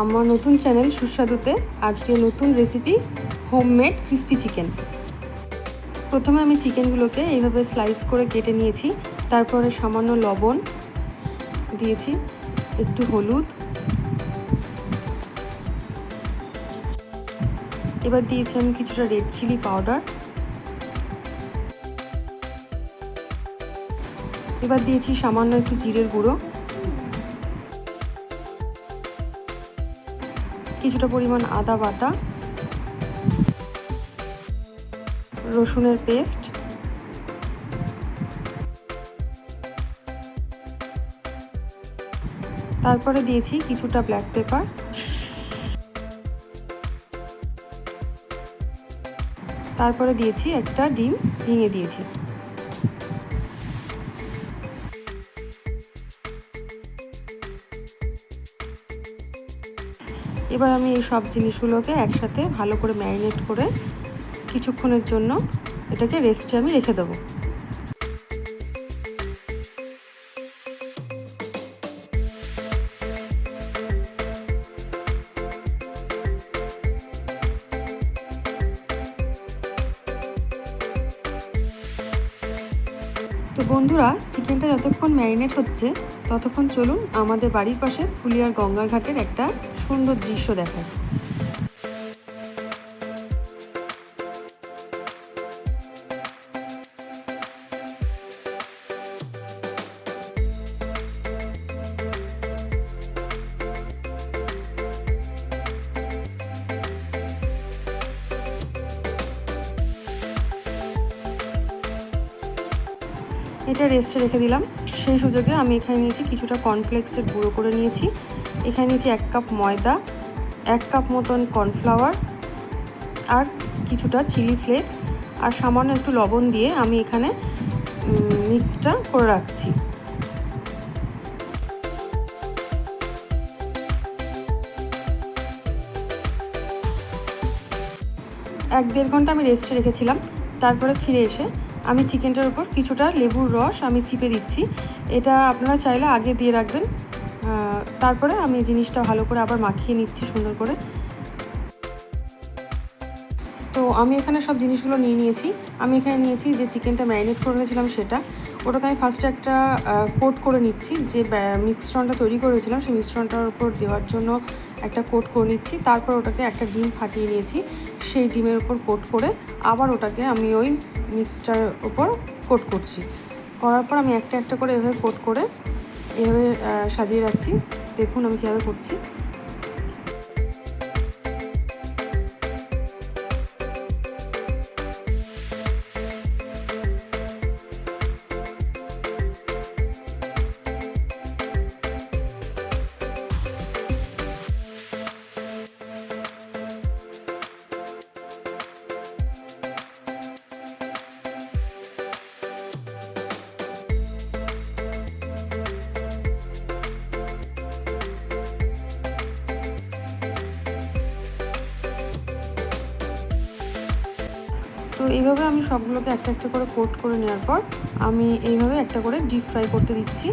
আমার নতুন চ্যানেল সুস্বাদুতে আজকে নতুন রেসিপি হোমমেড ক্রিস্পি চিকেন প্রথমে আমি চিকেনগুলোকে এইভাবে স্লাইস করে কেটে নিয়েছি, তারপরে সামান্য লবণ দিয়েছি, একটু হলুদ। এবার দিয়েছি আমি কিছুটা রেড চিলি পাউডার এবার দিয়েছি সামান্য একটু জিরের গুঁড়ো। কিছুটা পরিমাণ আদা বাটা, রসুনের পেস্ট, তারপরে দিয়েছি কিছুটা ব্ল্যাক পেপার তারপরে দিয়েছি একটা ডিম ভেঙে দিয়েছি। এবার আমি এই সব জিনিসগুলোকে একসাথে ভালো করে ম্যারিনেট করে কিছুক্ষণের জন্য এটাকে রেস্টে আমি রেখে দেবো। তো বন্ধুরা, চিকেনটা যতক্ষণ ম্যারিনেট হচ্ছে, ততক্ষণ চলুন আমাদের বাড়ির পাশে ফুলিয়ার গঙ্গার ঘাটের একটা সুন্দর দৃশ্য দেখায় এটা রেস্টে রেখে দিলাম। সেই সুযোগে আমি এখানে নিয়েছি কিছুটা কর্নফ্লেক্সের গুঁড়ো করে নিয়েছি। এখানে নিয়েছি এক কাপ ময়দা, এক কাপ মতন কর্নফ্লাওয়ার আর কিছুটা চিলি ফ্লেক্স আর সামান্য একটু লবণ দিয়ে আমি এখানে মিক্সটা করে রাখছি। এক দেড় ঘণ্টা আমি রেস্টে রেখেছিলাম। তারপরে ফিরে এসে আমি চিকেনটার উপর কিছুটা লেবুর রস আমি চিপে দিচ্ছি। এটা আপনারা চাইলে আগে দিয়ে রাখবেন। তারপরে আমি জিনিসটা ভালো করে আবার মাখিয়ে নিচ্ছি সুন্দর করে। তো আমি এখানে সব জিনিসগুলো নিয়ে নিয়েছি। আমি এখানে নিয়েছি যে চিকেনটা ম্যারিনেট করে রেখেছিলাম সেটা। ওটাকে আমি ফার্স্টে একটা কোট করে নিচ্ছি। যে মিশ্রণটা তৈরি করেছিলাম সেই মিশ্রণটার উপর দেওয়ার জন্য একটা কোট করে নিচ্ছি। তারপর ওটাকে একটা ডিম ফাটিয়ে নিয়েছি। সেই ডিমের ওপর কোট করে আবার ওটাকে আমি ওই মিক্সটার ওপর কোট করছি। করার পর আমি একটা একটা করে এভাবে কোট করে এভাবে সাজিয়ে রাখছি। দেখুন আমি কীভাবে করছি। তো এইভাবে আমি সবগুলোকে একটা একটা করে কোট করে নেওয়ার পর আমি এইভাবে একটা করে ডিপ ফ্রাই করতে দিচ্ছি।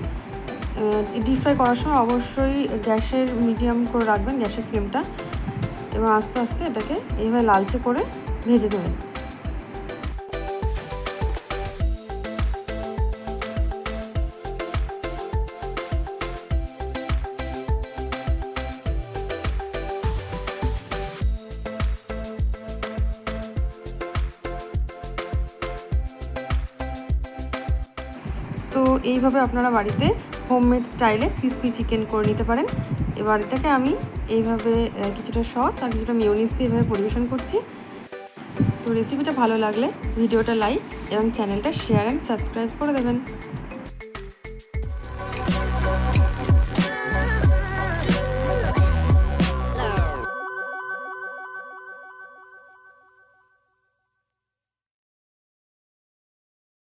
ডিপ ফ্রাই করার সময় অবশ্যই গ্যাসের মিডিয়াম করে রাখবেন, গ্যাসের ফ্লেমটা এবং আস্তে আস্তে এটাকে এইভাবে লালচে করে ভেজে দেবেন তো এইভাবে আপনারা বাড়িতে হোমমেড স্টাইলে ক্রিসপি চিকেন করে নিতে পারেন। এবার এটাকে আমি এইভাবে কিছুটা সস আর কিছুটা মিউনিস দিয়ে এভাবে পরিবেশন করছি। তো রেসিপিটা ভালো লাগলে ভিডিওটা লাইক এবং চ্যানেলটা শেয়ার অ্যান্ড সাবস্ক্রাইব করে দেবেন।